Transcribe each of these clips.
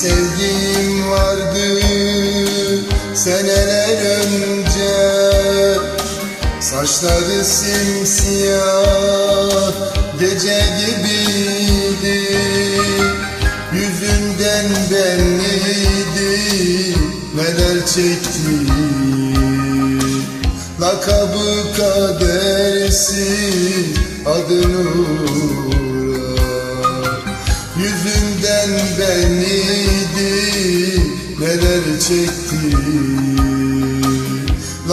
sevdiğim vardı. Seneler önce Saçları simsiyah gece gibiydi. Yüzünden belliydi neler çekti Lakabı kadersiz adını Yüzünden belliydi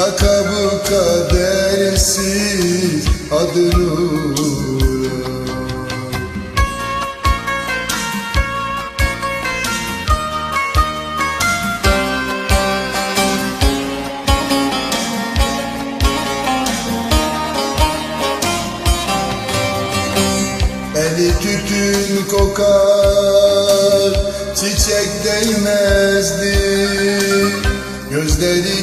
Lakabı kadersiz adını Eli tütün kokar Çiçek değmezdi. Gözleri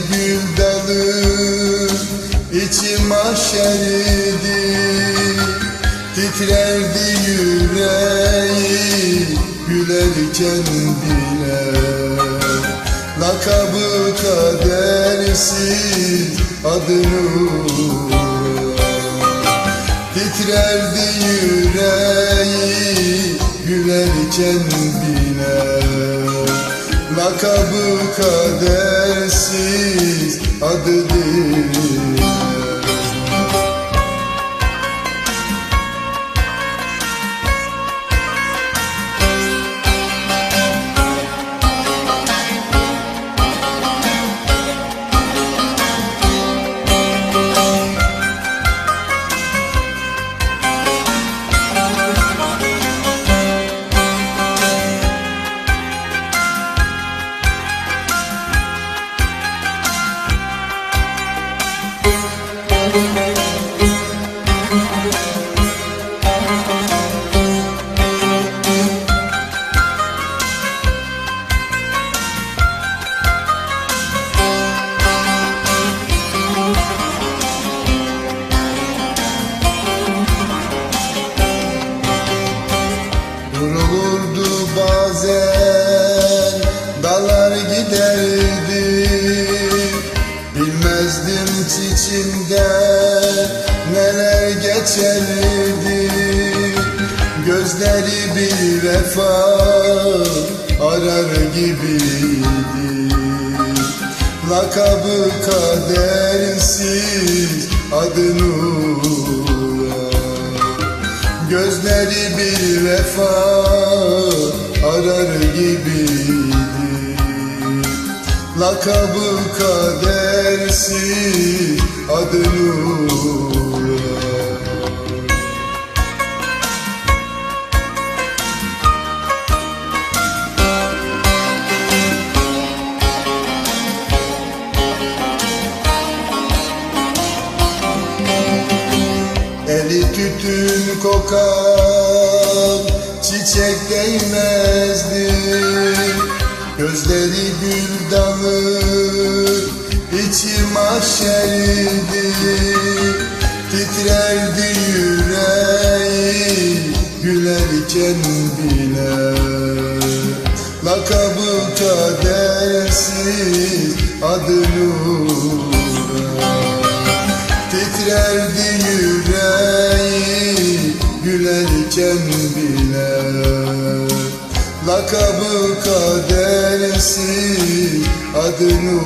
içi mahşerdi Titrerdi yüreği Gülerken bile. Lakabı kadersiz adını Titrerdi yüreği gülerken bile. Lakabı kadersiz adı Çiçimden Neler geçerdi Gözleri bir vefa Arar gibiydi. Lakabı kadersiz adını Gözleri bir vefa arar gibiydi Lakabı kadersiz adını Eli tütün kokar Çiçek değmezdi Gözleri gül dalı içi mahşerdi Titrerdi yüreği Gülerken bile. Lakabı kadersiz adını Titrerdi yüreği Lakabı kadersiz adını